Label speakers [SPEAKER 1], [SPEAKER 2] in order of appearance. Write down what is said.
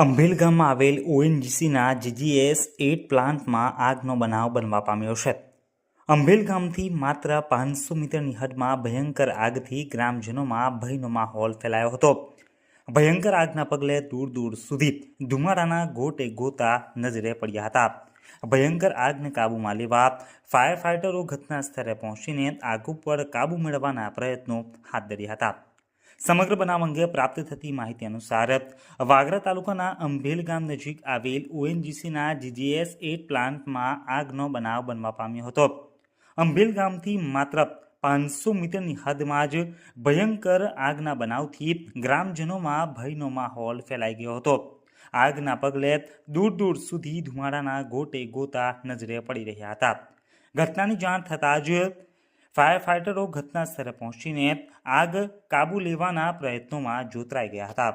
[SPEAKER 1] અંભેલ ગામમાં આવેલ ઓએનજીસીના જીજીએસ એટ પ્લાન્ટમાં આગનો બનાવ બનવા પામ્યો છે. અંભેલ ગામથી માત્ર પાંચસો મીટરની હદમાં ભયંકર આગથી ગ્રામજનોમાં ભયનો માહોલ ફેલાયો હતો. ભયંકર આગના પગલે દૂર દૂર સુધી ધુમાડાના ગોટે ગોતા નજરે પડ્યા હતા. ભયંકર આગને કાબૂમાં લેવા ફાયર ફાઇટરો ઘટના સ્થળે પહોંચીને આગ ઉપર કાબૂ મેળવવાના પ્રયત્નો હાથ ધર્યા હતા. સમગ્ર બનાવ અંગે પ્રાપ્ત થતી માહિતી અનુસાર વાગરા તાલુકાના અંભેલ ગામ નજીક આવેલ ઓએનજીસીના જીજીએસ એટ પ્લાન્ટમાં આગનો બનાવ બનવા પામ્યો હતો. અંભેલ ગામથી માત્ર પાંચસો મીટરની હદમાં જ ભયંકર આગના બનાવથી ગ્રામજનોમાં ભયનો માહોલ ફેલાઈ ગયો હતો. આગના પગલે દૂર દૂર સુધી ધુમાડાના ગોટે ગોતા નજરે પડી રહ્યા હતા. ઘટનાની જાણ થતાં જ ફાયર ફાઇટરો ઘટના સ્થળે પહોંચીને આગ કાબુ લેવાના પ્રયત્નોમાં જોતરાઈ ગયા હતા.